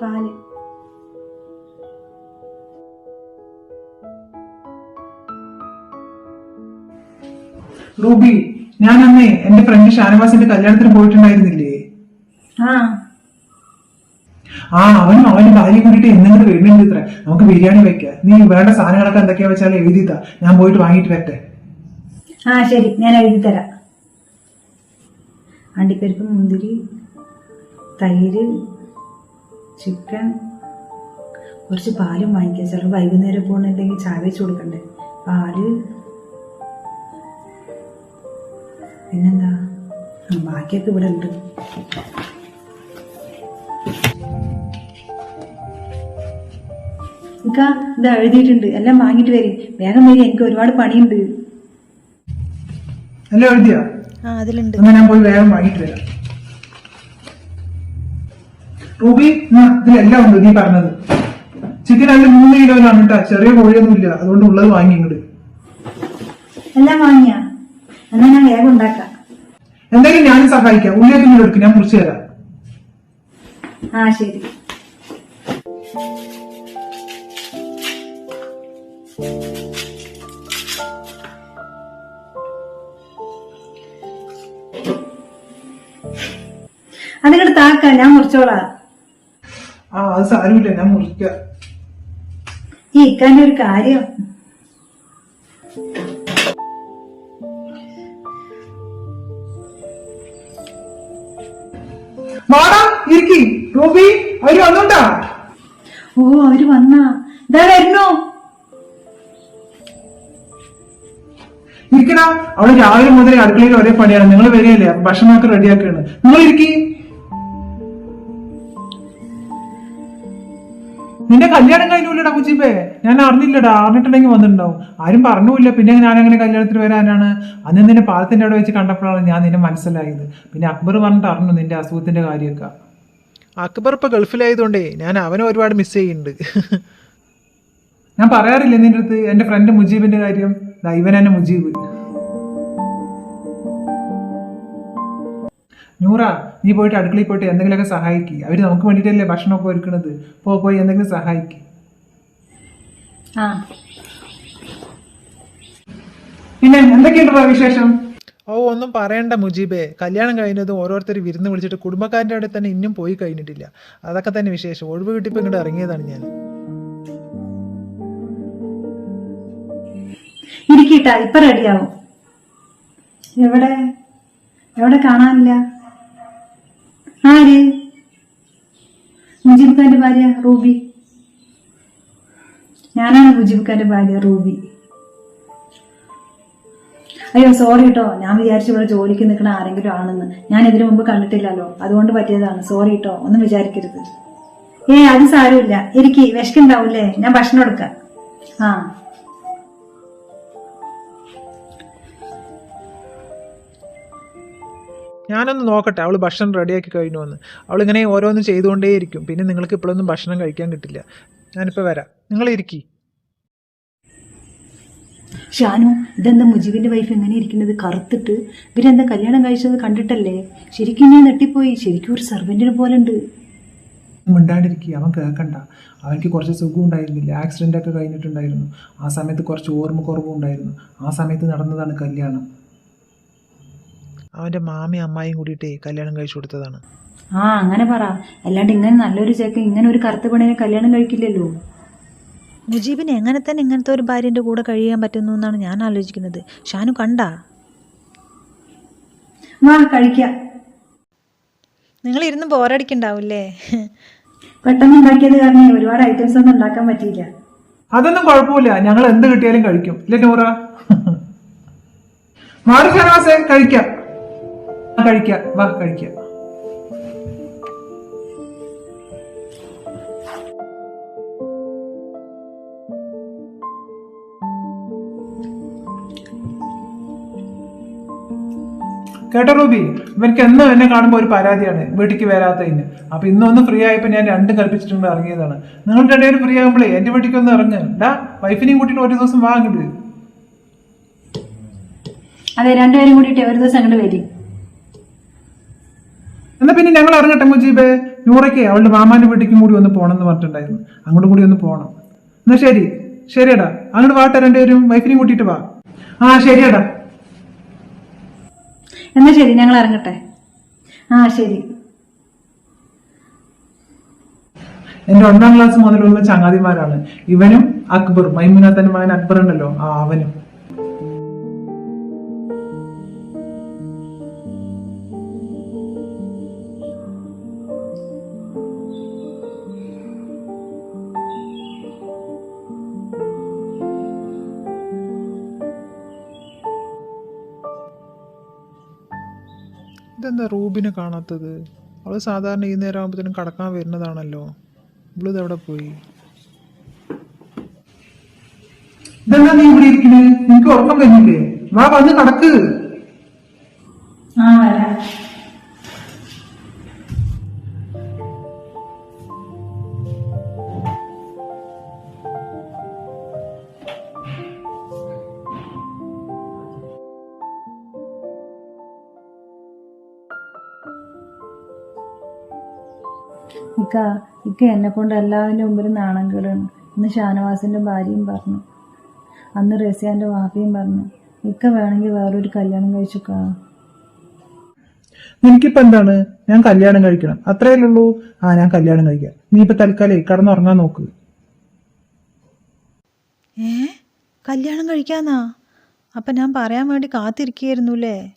പാൽ. റൂബി ഞാൻ അന്നേ എന്റെ ഫ്രണ്ട് ഷാനവാസിന്റെ കല്യാണത്തിന് പോയിട്ടുണ്ടായിരുന്നില്ലേ? ആ. അവനും അവന്റെ ഭാര്യയും കൂടിയിട്ട് എന്തെങ്കിലും വരുന്നുണ്ട് ഇത്ര. നമുക്ക് ബിരിയാണി വെക്കാം. നീ വേണ്ട സാധനങ്ങളൊക്കെ എന്തൊക്കെയാ വെച്ചാൽ എഴുതിത്താ ഞാൻ പോയിട്ട് വാങ്ങിയിട്ട് വരട്ടെ. ആ ശരി. ഞാൻ എഴുതി തരാം അണ്ടിപ്പരിപ്പ് മുന്തിരി തൈര് ചിക്കൻ കുറച്ച് പാലും വാങ്ങിക്കുക ചിലപ്പോൾ വൈകുന്നേരം പോകുന്നുണ്ടെങ്കിൽ ചായ വെച്ച് കൊടുക്കണ്ടേ? പാൽ. പിന്നെന്താ? ബാക്കിയൊക്കെ ഇവിടെ ഉണ്ട്. ഇക്കാ ഇതാ എഴുതിയിട്ടുണ്ട്. എല്ലാം വാങ്ങിട്ട് വരി. വേഗം വരി. എനിക്ക് ഒരുപാട് പണിയുണ്ട്. എല്ലാം എഴുതിയാ? ആ അതിലുണ്ട്. ഞാൻ പോയി വേഗം വാങ്ങിട്ട് വരാം. റൂബി ഇതിലെല്ലാം ഉണ്ട് നീ പറഞ്ഞത്. ചിക്കൻ അതിൽ മൂന്ന് കിലോയിലാണ് കേട്ടാ ചെറിയ കോഴിയൊന്നും ഇല്ല അതുകൊണ്ട് ഉള്ളത് വാങ്ങി ഇങ്ങോട്ട് എല്ലാം വാങ്ങിയാ? എന്നാ ഞാൻ വേഗം ഉണ്ടാക്കാം. സഹായിക്കാം. ഉള്ളിയൊക്കെ ഇങ്ങോട്ട് എടുക്കും. ഞാൻ മുറിച്ചു തരാം. ആ ശരി. അതിങ്ങോട്ട് താക്ക. ഞാൻ മുറിച്ചോളാം. ആ അത് സാരമില്ല ഞാൻ മുറിക്കാം. ഈ ഇക്കാന്റെ ഒരു കാര്യം. വാടാ ഇരിക്കി. റൂബി അവർ വന്നോണ്ടാ? ഓ അവർ വന്നാ. ഇതാ വരുന്നു. ഇരിക്കടാ അവൾ രാവിലെ മുതലേ അടുക്കളയിൽ ഒരേ പണിയാണ്. നിങ്ങൾ വരികയല്ലേ? ഭക്ഷണമൊക്കെ റെഡിയാക്കുകയാണ്. നിങ്ങൾ ഇരിക്കി. നിന്റെ കല്യാണം കഴിഞ്ഞൂല്ലടാ കുച്ചിപ്പേ ഞാൻ അറിഞ്ഞില്ലടാ അറിഞ്ഞിട്ടുണ്ടെങ്കിൽ വന്നിട്ടുണ്ടാവും. ആരും പറഞ്ഞൂല്ല പിന്നെ ഞാൻ അങ്ങനെ കല്യാണത്തിന് വരാനാണ്. അന്ന് നിന്നെ പാലത്തിന്റെ അവിടെ വെച്ച് കണ്ടപ്പോഴാണ് ഞാൻ നിന്നെ മനസ്സിലായത്. പിന്നെ അക്ബർ പറഞ്ഞിട്ട് അറിഞ്ഞു നിന്റെ അസുഖത്തിന്റെ കാര്യമൊക്കെ. അക്ബർ ഇപ്പൊ ഗൾഫിലായതുകൊണ്ടേ ഞാൻ അവനെ ഒരുപാട് മിസ് ചെയ്യുന്നുണ്ട്. ഞാൻ പറയാറില്ല നിന്റെ അടുത്ത് എന്റെ ഫ്രണ്ട് മുജീബിന്റെ കാര്യം? ദൈവൻ എന്നെ മുജീബ്. നൂറ നീ പോയിട്ട് അടുക്കളയിൽ പോയിട്ട് എന്തെങ്കിലുമൊക്കെ സഹായിക്കുക അവർ നമുക്ക് വേണ്ടിയിട്ടല്ലേ ഭക്ഷണമൊക്കെ ഒരുക്കണത് പോ പോയി എന്തെങ്കിലും സഹായിക്കുക ആ. പിന്നെ എന്തൊക്കെയുണ്ടോ വിശേഷം? ഓ ഒന്നും പറയണ്ട മുജീബേ. കല്യാണം കഴിഞ്ഞതും ഓരോരുത്തർ വിരുന്ന് വിളിച്ചിട്ട് കുടുംബക്കാരുടെ അവിടെ തന്നെ ഇന്നും പോയി കഴിഞ്ഞിട്ടില്ല. അതൊക്കെ തന്നെ വിശേഷം. ഒഴിവ് കിട്ടിപ്പോ ഇങ്ങോട്ട് ഇറങ്ങിയതാണ് ഞാൻ. ഇരിക്കട്ടാ ഇപ്പൊ റെഡിയാവും എവിടെ? എവിടെ കാണാനില്ല? ആര്? മുജീബ് ഖാന്റെ ഭാര്യ റൂബി. ഞാനാണ് മുജീബ് ഖാന്റെ ഭാര്യ റൂബി. അയ്യോ സോറി കേട്ടോ ഞാൻ വിചാരിച്ചു ഇവിടെ ജോലിക്ക് നിൽക്കുന്ന ആരെങ്കിലും ആണെന്ന്. ഞാൻ ഇതിനു മുമ്പ് കണ്ടിട്ടില്ലല്ലോ. അതുകൊണ്ട് പറ്റിയതാണ്. സോറി കേട്ടോ ഒന്നും വിചാരിക്കരുത്. ഏ അത് സാരമില്ല. എനിക്ക് വിശക്കുണ്ടാവൂലേ ഞാൻ ഭക്ഷണം എടുക്കാം. ആ. ഞാനൊന്ന് നോക്കട്ടെ. അവൾ ഭക്ഷണം റെഡിയാക്കി കഴിഞ്ഞു വന്ന് ഇങ്ങനെ ഓരോന്നും ചെയ്തുകൊണ്ടേയിരിക്കും. പിന്നെ നിങ്ങൾക്ക് ഇപ്പോഴൊന്നും ഭക്ഷണം കഴിക്കാൻ കിട്ടില്ല. ഞാനിപ്പോൾ വരാം. നിങ്ങൾ ഇരിക്കി. ഷാനു ഇതെന്താ മുജീബിന്റെ വൈഫ് എങ്ങനെ ഇരിക്കുന്നത്? കറുത്തിട്ട്. ഇവരെന്താ കല്യാണം കഴിച്ചത് കണ്ടിട്ടല്ലേ? ശരിക്കും ഞാൻ നെട്ടിപ്പോയി ശരിക്കും ഒരു സർവന്റിനെ പോലെ ഉണ്ട് മിണ്ടാണ്ടിരിക്കുക അവൻ കേൾക്കണ്ട അവനിക്ക് കുറച്ച് സുഖം ഉണ്ടായിരുന്നില്ല. ആക്സിഡന്റ് ഒക്കെ കഴിഞ്ഞിട്ടുണ്ടായിരുന്നു. ആ സമയത്ത് കുറച്ച് ഓർമ്മക്കുറവും ഉണ്ടായിരുന്നു ആ സമയത്ത് നടന്നതാണ് കല്യാണം. അവന്റെ മാമി അമ്മായിയും കൂടിയിട്ടേ കല്യാണം കഴിച്ചു കൊടുത്തതാണ്. ആ അങ്ങനെ പറ. അല്ലാണ്ട് ഇങ്ങനെ നല്ലൊരു ചേക്ക് ഇങ്ങനെ ഒരു കറുത്ത പെണ്ണിനെ കല്യാണം കഴിക്കില്ലല്ലോ. മുജീബിന് എങ്ങനെ തന്നെ ഇങ്ങനത്തെ ഒരു ഭാര്യന്റെ കൂടെ കഴിയാൻ പറ്റുന്നു എന്നാണ് ഞാൻ ആലോചിക്കുന്നത്. ഷാനു കണ്ടാ? വാ കഴിക്കാം. നിങ്ങൾ ഇരുന്ന് ബോറടിക്കണ്ടാവൂല്ലേ? പെട്ടെന്ന് ഉണ്ടാക്കിയത് കാരണം ഒരുപാട് ഐറ്റംസ് ഒന്നും ഉണ്ടാക്കാൻ പറ്റിയില്ല. അതൊന്നും കുഴപ്പമില്ല. ഞങ്ങൾ എന്ത് കിട്ടിയാലും കഴിക്കും. ഇല്ലേ നൂറ? മാറി ഷാനവാസേ കഴിക്കാം. കഴിക്കാം വാ കഴിക്കാം. കേട്ടോ റൂബി ഇവർക്ക് എന്നും എന്നെ കാണുമ്പോൾ ഒരു പരാതിയാണ് വീട്ടിലേക്ക് വരാത്തതിന്. അപ്പൊ ഇന്നൊന്ന് ഫ്രീ ആയപ്പോൾ ഞാൻ രണ്ടും കൽപ്പിച്ചിട്ടുണ്ട് ഇറങ്ങിയതാണ്. നിങ്ങൾ രണ്ടുപേരും ഫ്രീ ആകുമ്പോഴേ എന്റെ വീട്ടിലേക്ക് ഒന്ന് ഇറങ്ങ്. ഡാ വൈഫിനെയും കൂട്ടിയിട്ട് ഒരു ദിവസം വാങ്ങിട്ട് അതെ രണ്ടുപേരും കൂടിയിട്ട് ഒരു ദിവസം അങ്ങോട്ട് വരും. എന്നാ പിന്നെ ഞങ്ങൾ ഇറങ്ങട്ടെ മുജീബേ. നൂറയ്ക്ക് അവളുടെ മാമാന്റെ വീട്ടിലേക്കും കൂടി ഒന്ന് പോകണം എന്ന് പറഞ്ഞിട്ടുണ്ടായിരുന്നു. അങ്ങോട്ടും കൂടി ഒന്ന് പോകണം എന്നാ ശരി. ശരിയടാ. അങ്ങോട്ട് വാട്ടെ രണ്ടുപേരും. വൈഫിനെയും കൂട്ടിയിട്ട് വാ. ആ ശരിയടാ. എന്നാ ശരി ഞങ്ങൾ ഇറങ്ങട്ടെ. ആ ശരി. എന്റെ ഒന്നാം ക്ലാസ് മുതലുള്ള ചങ്ങാതിമാരാണ് ഇവനും അക്ബർ മൈമുനാഥന്റെ മകൻ അക്ബർ ഉണ്ടല്ലോ ആ അവനും. ഇതെന്താ റൂബിനെ കാണാത്തത്? അവൾ സാധാരണ ഈ നേരം ആകുമ്പോഴത്തേനും കടക്കാൻ വരുന്നതാണല്ലോ. ഇവളിത് എവിടെ പോയി? ഇതെന്താ നീ ഇവിടെ ഇരിക്കുന്നത് നിനക്ക് ഉറക്കം വരുന്നില്ലേ വാ വന്ന് കടക്ക് ആ വരാം. ഇക്ക ഇക്ക എന്നെ കൊണ്ട് എല്ലാവരുടെ മുമ്പിലും നാണം കേടാണ് എന്ന് ഷാനവാസിന്റെ ഭാര്യയും പറഞ്ഞു. അന്ന് റസിയാന്റെ വാപ്പയും പറഞ്ഞു ഇക്ക വേണമെങ്കിൽ വേറൊരു കല്യാണം കഴിച്ചുക്കാ. നിനക്കിപ്പോ എന്താണ്? ഞാൻ കല്യാണം കഴിക്കണം. അത്രയല്ലേ ഉള്ളൂ ആ ഞാൻ കല്യാണം കഴിക്കാം. നീ ഇപ്പൊ തൽക്കാലേ കടന്നുറങ്ങാൻ നോക്ക്. ഏ? കല്യാണം കഴിക്കാന്നാ അപ്പം ഞാൻ പറയാൻ വേണ്ടി കാത്തിരിക്കുകയായിരുന്നു അല്ലേ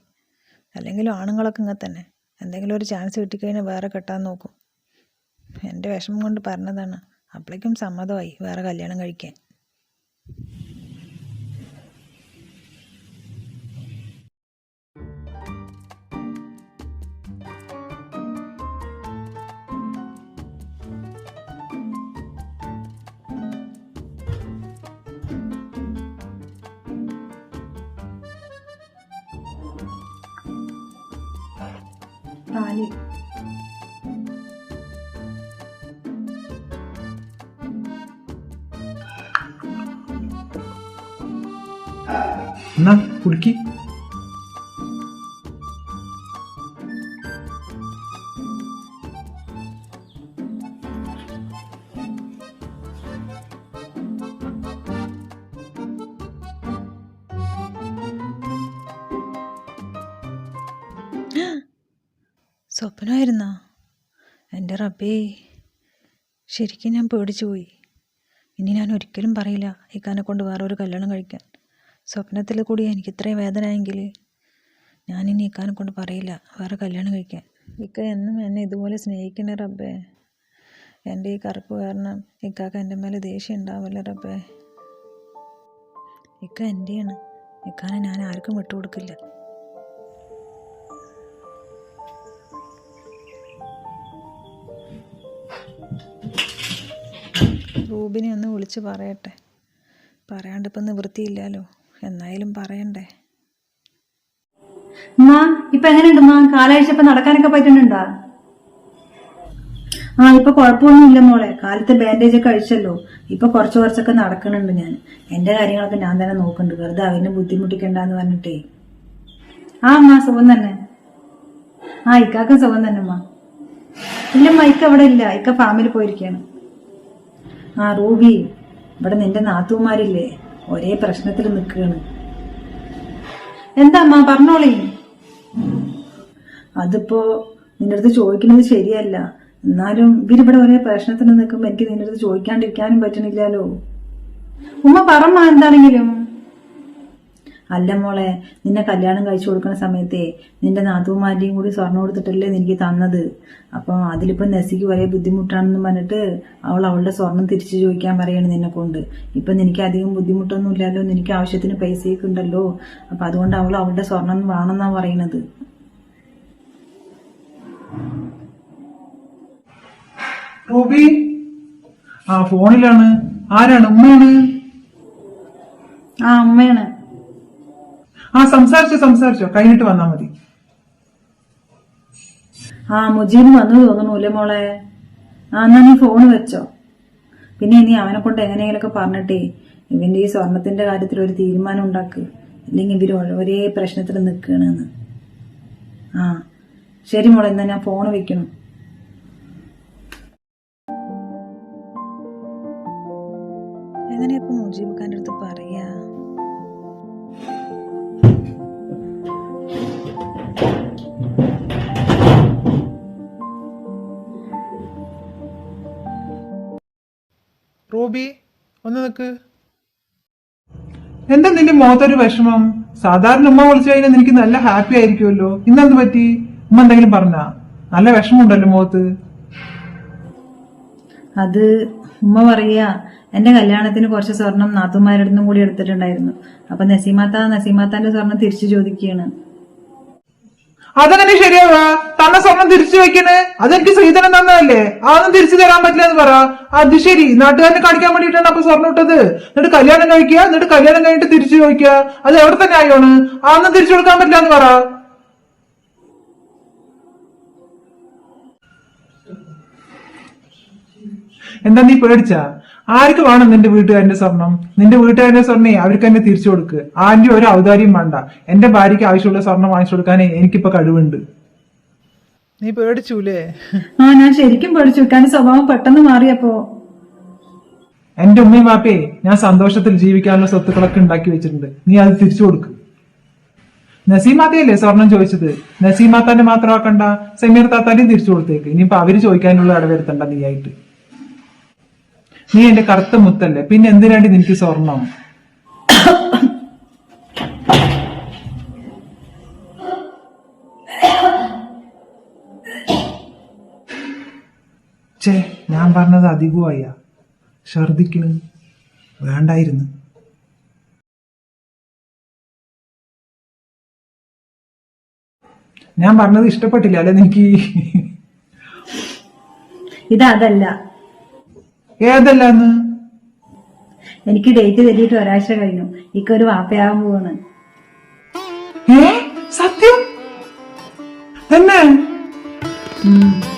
അല്ലെങ്കിലും ആണുങ്ങളൊക്കെ ഇങ്ങനെ തന്നെ എന്തെങ്കിലും ഒരു ചാൻസ് കിട്ടിക്കഴിഞ്ഞാൽ വേറെ കെട്ടാൻ നോക്കും. എന്റെ വിഷമം കൊണ്ട് പറഞ്ഞതാണ്. അപ്പോഴേക്കും സമ്മതമായി വേറെ കല്യാണം കഴിക്കാൻ. പാൽ എന്നാ കുടുക്കി? സ്വപ്നമായിരുന്നോ എന്റെ റബ്ബേ ശരിക്കും ഞാൻ പേടിച്ചു പോയി ഇനി ഞാൻ ഒരിക്കലും പറയില്ല ഇക്കാനെ കൊണ്ട് വേറെ ഒരു കല്യാണം കഴിക്കാൻ. സ്വപ്നത്തിൽ കൂടി എനിക്ക് ഇത്രയും വേദനയെങ്കിൽ ഞാൻ ഇനി ഇക്കാനെ കൊണ്ട് പറയില്ല. വേറെ കല്യാണം കഴിക്കാൻ. ഇക്ക എന്നും എന്നെ ഇതുപോലെ സ്നേഹിക്കണേ റബ്ബേ. എന്റെ ഈ കറുപ്പ് കാരണം ഇക്കാക്ക് എന്റെ മേലെ ദേഷ്യം ഉണ്ടാവില്ല റബ്ബേ. ഇക്ക എന്റെയാണ് ഇക്കാനെ ഞാൻ ആർക്കും വിട്ടുകൊടുക്കില്ല റൂബിനെ ഒന്ന് വിളിച്ച് പറയട്ടെ. പറയാണ്ടിപ്പം നിവൃത്തിയില്ലല്ലോ. എന്നായാലും പറയണ്ടേ. ഇപ്പൊ എങ്ങനെയുണ്ട് കാലാഴ്ച ഇപ്പൊ നടക്കാനൊക്കെ പറ്റുന്നുണ്ടോ ആ ഇപ്പൊ കുഴപ്പമൊന്നുമില്ല മോളെ. കാലത്ത് ബാൻഡേജ് ഒക്കെ അഴിച്ചല്ലോ. ഇപ്പൊ കുറച്ച് കുറച്ചൊക്കെ നടക്കണുണ്ട് ഞാൻ. എന്റെ കാര്യങ്ങളൊക്കെ ഞാൻ തന്നെ നോക്കുന്നുണ്ട്. വെറുതെ അവനെ ബുദ്ധിമുട്ടിക്കണ്ടെന്ന് പറഞ്ഞിട്ടേ. ആ അമ്മ സുഖം തന്നെ. ആ ഇക്കാക്കും സുഖം തന്നെ അമ്മ ഇല്ലമ്മ ഇക്ക അവിടെ ഇല്ല. ഇക്ക ഫാമിൽ പോയിരിക്കാണ് ആ റൂബി ഇവിടെ നിന്റെ നാത്തൂമാരില്ലേ ഒരേ പ്രശ്നത്തിൽ നിൽക്കുകയാണ്. എന്താ അമ്മ പറഞ്ഞോളീ. അതിപ്പോ നിന്റെ അടുത്ത് ചോദിക്കുന്നത് ശരിയല്ല. എന്നാലും ഇവരിവിടെ ഒരേ പ്രശ്നത്തിന് നിൽക്കുമ്പോ എനിക്ക് നിന്റെ അടുത്ത് ചോദിക്കാണ്ടിരിക്കാനും പറ്റണില്ലല്ലോ. ഉമ്മ പറമ്മ എന്താണെങ്കിലും. അല്ല മോളെ നിന്നെ കല്യാണം കഴിച്ചു കൊടുക്കുന്ന സമയത്തെ നിന്റെ നാത്തൂമാരുടെയും കൂടി സ്വർണം കൊടുത്തിട്ടല്ലേ എനിക്ക് തന്നത്. അപ്പം അതിലിപ്പോ നെസിക്ക് വലിയ ബുദ്ധിമുട്ടാണെന്ന് പറഞ്ഞിട്ട് അവൾ അവളുടെ സ്വർണം തിരിച്ചു ചോദിക്കാൻ പറയാണ് നിന്നെ കൊണ്ട്. ഇപ്പൊ നിനക്ക് അധികം ബുദ്ധിമുട്ടൊന്നും ഇല്ലല്ലോ നിനക്ക് ആവശ്യത്തിന് പൈസയൊക്കെ ഉണ്ടല്ലോ? അപ്പൊ അതുകൊണ്ട് അവൾ അവളുടെ സ്വർണം വേണമെന്നാ പറയണത്. റൂബി? ആ ഫോണിലാണ്. ആരാണ്? ഉമ്മയാണ്? ആ അമ്മയാണ് ആ സംസാരിച്ചോ സംസാരിച്ചോ. കഴിഞ്ഞിട്ട് വന്നാ മതി. ആ മുജീബ് വന്നു തോന്നണൂല്ലേ മോളെ? ആ എന്നാ നീ ഫോൺ വെച്ചോ? പിന്നെ ഇനി അവനെ കൊണ്ട് എങ്ങനെയെങ്കിലൊക്കെ പറഞ്ഞിട്ടേ ഇവന്റെ ഈ സ്വർണത്തിന്റെ കാര്യത്തിൽ ഒരു തീരുമാനം ഉണ്ടാക്ക്. അല്ലെങ്കിൽ ഇവർ ഒരേ പ്രശ്നത്തിൽ നിൽക്കണെന്ന് ആ ശരി മോളെ എന്നാ ഞാൻ ഫോൺ വെക്കണം. ഒന്ന് നിക്ക്. എന്താ നിന്റെ മുഖത്തൊരു വിഷമം? സാധാരണ ഉമ്മ വിളിച്ചു കഴിഞ്ഞാൽ നിനക്ക് നല്ല ഹാപ്പി ആയിരിക്കുമല്ലോ ഇന്നെന്ത് പറ്റി? ഉമ്മ എന്തെങ്കിലും പറഞ്ഞ? നല്ല വിഷമമുണ്ടല്ലോ മുഖത്ത് അത് ഉമ്മ പറയാ എന്റെ കല്യാണത്തിന് കുറച്ച് സ്വർണം നാത്തുമാരുടെ നിന്നും കൂടി എടുത്തിട്ടുണ്ടായിരുന്നു. അപ്പൊ നസീമാത്ത നസീമാത്താന്റെ സ്വർണം തിരിച്ചു ചോദിക്കുകയാണ്. അതെങ്ങനെ ശരിയാവുക? തന്ന സ്വർണം തിരിച്ചു വെക്കണ്. അതെനിക്ക് ശ്രീധരൻ തന്നതല്ലേ? അതൊന്നും തിരിച്ചു തരാൻ പറ്റില്ല എന്ന് പറ. അത് ശരി. നാട്ടുകാരനെ കാണിക്കാൻ വേണ്ടിയിട്ടാണ് അപ്പൊ സ്വർണം ഇട്ടത്. എന്നിട്ട് കല്യാണം കഴിക്കുക. എന്നിട്ട് കല്യാണം കഴിഞ്ഞിട്ട് തിരിച്ചു ചോദിക്കുക. അത് എവിടെ തന്നെ ആയോണ് അതൊന്നും തിരിച്ചു കൊടുക്കാൻ പറ്റില്ല എന്ന് പറ. എന്താ നീ പേടിച്ച? ആർക്ക് വേണം നിന്റെ വീട്ടുകാരന്റെ സ്വർണം? നിന്റെ വീട്ടുകാരന്റെ സ്വർണേ അവർക്ക് തന്നെ തിരിച്ചു കൊടുക്ക്. ആന്റെ ഒരു ഔദാര്യം വേണ്ട. എന്റെ ഭാര്യയ്ക്ക് ആവശ്യമുള്ള സ്വർണം വാങ്ങിച്ചു കൊടുക്കാനേ എനിക്കിപ്പോ കഴിവുണ്ട്. നീ പേടിച്ചൂലേ? ആ ഞാൻ ശരിക്കും പേടിച്ചു. കാരണം സ്വഭാവം പെട്ടെന്ന് മാറിയപ്പോ. എന്റെ ഉമ്മയും വാപ്പേ ഞാൻ സന്തോഷത്തിൽ ജീവിക്കാനുള്ള സ്വത്തുക്കളൊക്കെ ഉണ്ടാക്കി വെച്ചിട്ടുണ്ട്. നീ അത് തിരിച്ചു കൊടുക്ക്. നസീമാത്തയല്ലേ സ്വർണം ചോദിച്ചത്? നസീമാത്താന്റെ മാത്രമാക്കണ്ട സമീർ താത്താന്റെയും തിരിച്ചു കൊടുത്തേക്ക്. ഇനിയിപ്പോ അവർ ചോദിക്കാനുള്ള ഇടവരുത്തണ്ട നീ ആയിട്ട് നീ എന്റെ കറുത്ത മുത്തല്ലേ? പിന്നെ എന്തിനാണ്ടി നിനക്ക് സ്വർണം? ചേ ഞാൻ പറഞ്ഞത് അധികമായ ഛർദിക്കണ് വേണ്ടായിരുന്നു. ഞാൻ പറഞ്ഞത് ഇഷ്ടപ്പെട്ടില്ല. അല്ലെ നിനക്ക് ഇതല്ല. ഏതല്ലാന്ന്? എനിക്ക് ഡേറ്റ് തെറ്റിയിട്ട് ഒരാഴ്ച കഴിഞ്ഞു. ഇക്ക ഒരു വാപ്പയാകാൻ പോവാണ്. സത്യം? തന്നെ? ഉം.